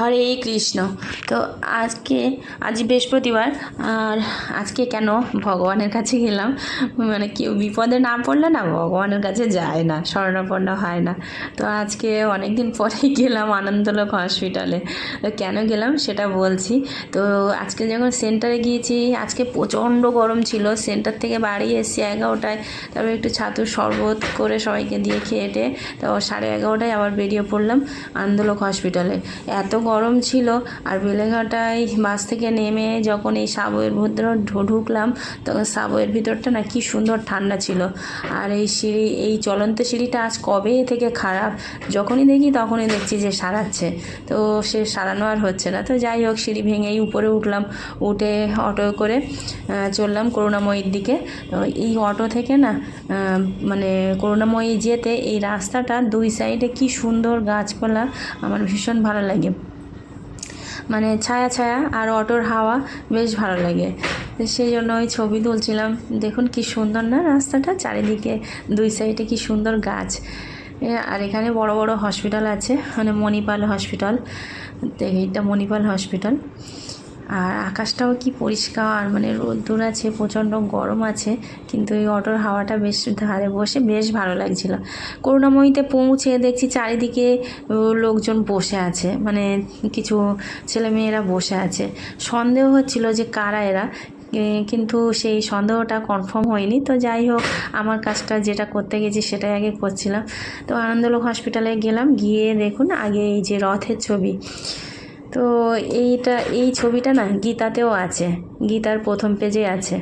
হরে কৃষ্ণ। তো আজকে, আজ বৃহস্পতিবার, আর আজকে কেন ভগবানের কাছে গেলাম? মানে কেউ বিপদে না পড়লে না ভগবানের কাছে যায় না, শরণাপন্ন হয় না। তো আজকে অনেক দিন পরেই গেলাম আনন্দলোক হসপিটালে তো কেন গেলাম সেটা বলছি। তো আজকে যখন সেন্টারে গিয়েছি, আজকে প্রচণ্ড গরম ছিল। সেন্টার থেকে বাড়ি এসেছি এগারোটায়। তারপর একটু ছাতুর শরবত করে সবাইকে দিয়ে খেয়ে তো সাড়ে এগারোটায় আবার বেরিয়ে পড়লাম আনন্দলোক হসপিটালে এত গরম ছিল আর বেলেঘাটায় বাস থেকে নেমে যখন এই সাবয়ের ভিতর ঢুকলাম, তখন সাবয়ের ভিতরটা না কি সুন্দর ঠান্ডা ছিল। আর এই সিঁড়ি, এই চলন্ত সিঁড়িটা আজ কবে থেকে খারাপ? যখনই দেখি তখনই দেখছি যে সারাচ্ছে। তো সে সারানো আর হচ্ছে না। তো যাই হোক, সিঁড়ি ভেঙেই উপরে উঠলাম। উঠে অটো করে চললাম করুণাময়ীর দিকে। এই অটো থেকে না মানে করুণাময়ী যেতে এই রাস্তাটা দুই সাইডে কি সুন্দর গাছপালা, আমার ভীষণ ভালো লাগে। মানে ছায়া ছায়া আর অটোর হাওয়া বেশ ভালো লাগে। সেই জন্য ওই ছবি তুলছিলাম। দেখুন কি সুন্দর না রাস্তাটা? চারিদিকে দুই সাইডে কি সুন্দর গাছ। আর এখানে বড় বড় হসপিটাল আছে মানে মণিপাল হসপিটাল এইটা মণিপাল হসপিটাল আর আকাশটাও কি পরিষ্কার মানে রোদ্দুর আছে, প্রচণ্ড গরম আছে, কিন্তু এই অটোর হাওয়াটা বেশ ধারে বসে বেশ ভালো লাগছিল। করুণাময়ীতে পৌঁছে দেখছি চারিদিকে লোকজন বসে আছে মানে কিছু ছেলেমেয়েরা বসে আছে। সন্দেহ হচ্ছিল যে কারা এরা কিন্তু সেই সন্দেহটা কনফার্ম হয়নি। তো যাই হোক, আমার কাজটা যেটা করতে গেছি সেটাই আগে করছিলাম। তো আনন্দলোক হসপিটালে গেলাম, গিয়ে দেখুন আগে এই যে রথের ছবি। তো এইটা, এই ছবিটা না গীতাতেও আছে। গীতার প্রথম পেজে আছে।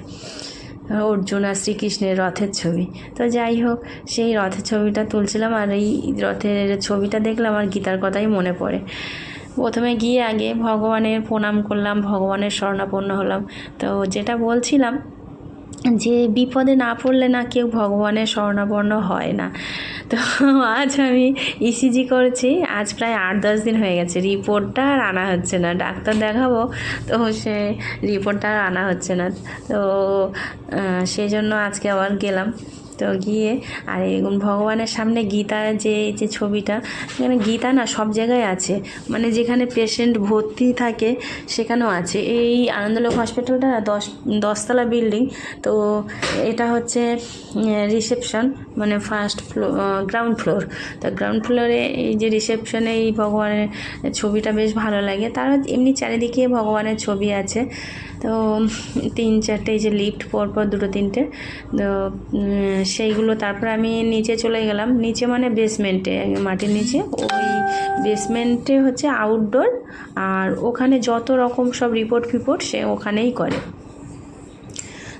অর্জুন আর শ্রীকৃষ্ণের রথের ছবি। তো যাই হোক, সেই রথের ছবিটা তুলছিলাম আর এই রথের ছবিটা দেখলাম আর গীতার কথাই মনে পড়ে। প্রথমে গিয়ে আগে ভগবানের প্রণাম করলাম, ভগবানের স্বর্ণাপন্ন হলাম। তো যেটা বলছিলাম যে বিপদে না পড়লে না কেউ ভগবানের স্বর্ণাবর্ণ হয় না। তো আজ আমি ইসিজি করেছি, আজ প্রায় আট দশ দিন হয়ে গেছে। রিপোর্টটা আর আনা হচ্ছে না। ডাক্তার দেখাবো, তো সে রিপোর্টটা আর আনা হচ্ছে না। তো সেই জন্য আজকে আবার গেলাম। তো গিয়ে, আর এই ভগবানের সামনে গীতার যে এই যে ছবিটা, এখানে গীতা না সব জায়গায় আছে। মানে যেখানে পেশেন্ট ভর্তি থাকে, সেখানেও আছে। এই আনন্দলোক হসপিটালটা দশ, দশতলা বিল্ডিং তো এটা হচ্ছে রিসেপশন মানে ফার্স্ট ফ্লোর গ্রাউন্ড ফ্লোর তো গ্রাউন্ড ফ্লোরে এই যে রিসেপশনে এই ভগবানের ছবিটা বেশ ভালো লাগে। তার এমনি চারিদিকে ভগবানের ছবি আছে। তো তিন চারটে এই যে লিফট পরপর দুটো তিনটে। তো সেইগুলো তারপর আমি নিচে চলে গেলাম। নিচে মানে বেসমেন্টে মাটির নিচে। ওই বেসমেন্টে হচ্ছে আউটডোর আর ওখানে যত রকম সব রিপোর্ট ফিপোর্ট সে ওখানেই করে।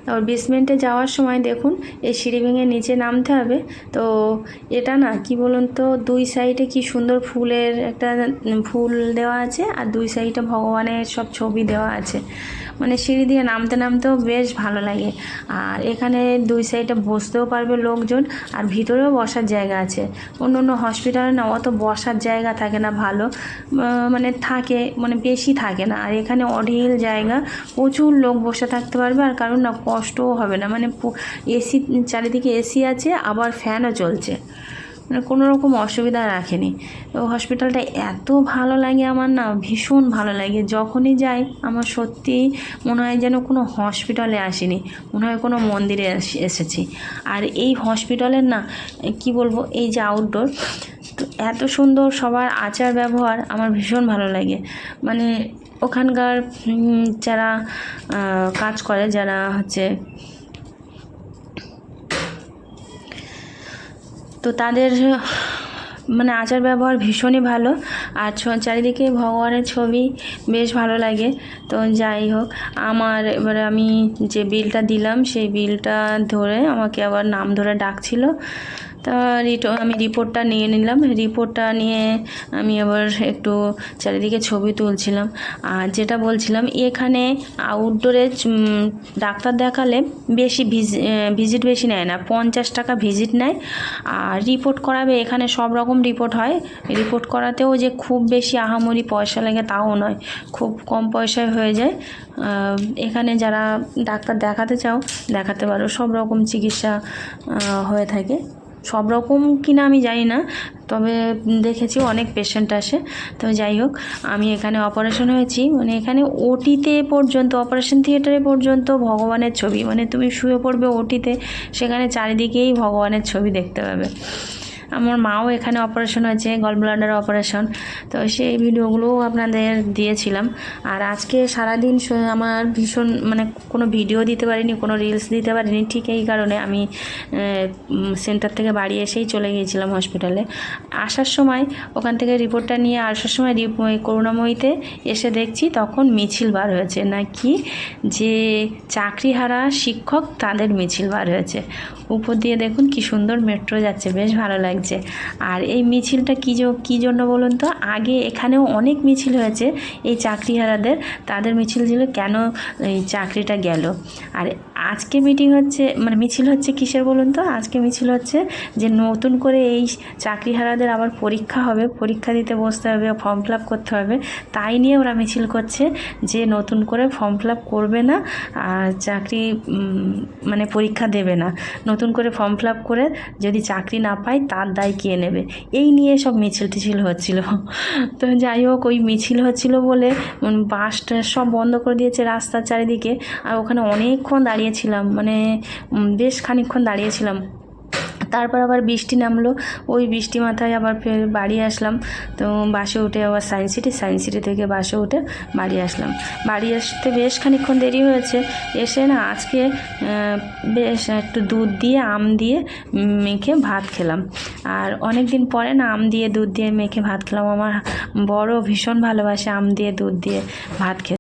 তারপর বেসমেন্টে যাওয়ার সময় দেখুন, এই সিঁড়ি ভেঙে নিচে নামতে হবে। তো এটা না, কি বলুন তো, দুই সাইডে কি সুন্দর ফুলের একটা ফুল দেওয়া আছে আর দুই সাইডে ভগবানের সব ছবি দেওয়া আছে। মানে সিঁড়ি দিয়ে নামতে নামতেও বেশ ভালো লাগে। আর এখানে দুই সাইডে বসতেও পারবে লোকজন, আর ভিতরেও বসার জায়গা আছে। অন্য অন্য হসপিটালে না অত বসার জায়গা থাকে না ভালো। মানে থাকে মানে বেশি থাকে না। আর এখানে অঢেল জায়গা, প্রচুর লোক বসে থাকতে পারবে, আর কারণ না কষ্টও হবে না। মানে এসি, চারিদিকে এসি আছে, আবার ফ্যানও চলছে। কোনো রকম অসুবিধা রাখেনি। তো হসপিটালটা এত ভালো লাগে আমার না, ভীষণ ভালো লাগে। যখনই যাই, আমার সত্যিই মনে হয় যেন কোনো হসপিটালে আসিনি, মনে হয় কোনো মন্দিরে এস- এসেছি। আর এই হসপিটালের না, কি বলব, এই যে আউটডোর তো এত সুন্দর সবার আচার ব্যবহার আমার ভীষণ ভালো লাগে। মানে ওখানকার যারা কাজ করে, যারা হচ্ছে তো তাদের মানে আচার ব্যবহার ভীষণই ভালো। আর চারিদিকে ভগবানের ছবি বেশ ভালো লাগে। তো যাই হোক, আমার এবারে আমি যে বিলটা দিলাম, সেই বিলটা ধরে আমাকে আবার নাম ধরে ডাকছিল। তা আমি রিপোর্টটা নিয়ে নিলাম। রিপোর্টটা নিয়ে আমি আবার একটু চারিদিকে ছবি তুলছিলাম। আর যেটা বলছিলাম, এখানে আউটডোরে ডাক্তার দেখালে বেশি ভিজিট বেশি নেয় না, পঞ্চাশ টাকা ভিজিট নেয়। আর রিপোর্ট করাবে, এখানে সব রকম রিপোর্ট হয়। রিপোর্ট করাতেও যে খুব বেশি আহামরি পয়সা লাগে তাও নয়, খুব কম পয়সায় হয়ে যায়। এখানে যারা ডাক্তার দেখাতে চাও, দেখাতে পারো, সব রকম চিকিৎসা হয়ে থাকে। সব রকম কিনা আমি জানি না, তবে দেখেছি অনেক পেশেন্ট আসে। তো যাই হোক, আমি এখানে অপারেশন হয়েছি। মানে এখানে ওটিতে পর্যন্ত অপারেশন থিয়েটারে পর্যন্ত ভগবানের ছবি। মানে তুমি শুয়ে পড়বে ওটিতে সেখানে চারিদিকেই ভগবানের ছবি দেখতে পাবে। আমার মাও এখানে অপারেশন হয়েছে গল ব্লাডার অপারেশন তো সেই ভিডিওগুলোও আপনাদের দিয়েছিলাম। আর আজকে সারাদিন আমার ভীষণ মানে কোনো ভিডিও দিতে পারিনি, কোনো রিলস দিতে পারিনি। ঠিক এই কারণে আমি সেন্টার থেকে বাড়ি এসেই চলে গিয়েছিলাম হসপিটালে আসার সময় ওখান থেকে রিপোর্টটা নিয়ে আসার সময় করুণাময়ীতে এসে দেখছি তখন মিছিল বার হয়েছে। নাকি যে চাকরিহারা শিক্ষক তাদের মিছিল বার হয়েছে। উপর দিয়ে দেখুন কি সুন্দর মেট্রো যাচ্ছে, বেশ ভালো লাগছে। আর এই মিছিলটা কী কী জন্য বলুন তো? আগে এখানেও অনেক মিছিল হয়েছে এই চাকরিহারাদের। তাদের মিছিল ছিল কেন এই চাকরিটা গেল? আর আজকে মিটিং হচ্ছে মানে মিছিল হচ্ছে কিসের বলুন তো? আজকে মিছিল হচ্ছে যে নতুন করে এই চাকরিহারাদের আবার পরীক্ষা হবে। পরীক্ষা দিতে বসতে হবে, ফর্ম ফিল করতে হবে। তাই নিয়ে ওরা মিছিল করছে যে নতুন করে ফর্ম ফিল করবে না, আর চাকরি মানে পরীক্ষা দেবে না। নতুন করে ফর্ম ফিল করে যদি চাকরি না পায় তার দায় কে নেবে? এই নিয়ে সব মিছিল টিছিল হচ্ছিল। তো যাই হোক, ওই মিছিল হচ্ছিল বলে বাসটা সব বন্ধ করে দিয়েছে রাস্তার চারিদিকে। আর ওখানে অনেকক্ষণ দাঁড়িয়েছিলাম মানে বেশ খানিকক্ষণ দাঁড়িয়েছিলাম। তারপর আবার বৃষ্টি নামলো। ওই বৃষ্টি মাথায় আবার ফের বাড়ি আসলাম। তো বাসে উঠে আবার সায়েন্স সিটি সায়েন্স সিটি থেকে বাসে উঠে বাড়ি আসলাম। বাড়ি আসতে বেশ খানিকক্ষণ দেরি হয়েছে। এসে না আজকে বেশ একটু দুধ দিয়ে, আম দিয়ে মেখে ভাত খেলাম। আর অনেক দিন পরে না আম দিয়ে, দুধ দিয়ে মেখে ভাত খেলাম। আমার বড় ভীষণ ভালোবাসে আম দিয়ে, দুধ দিয়ে ভাত খেতে।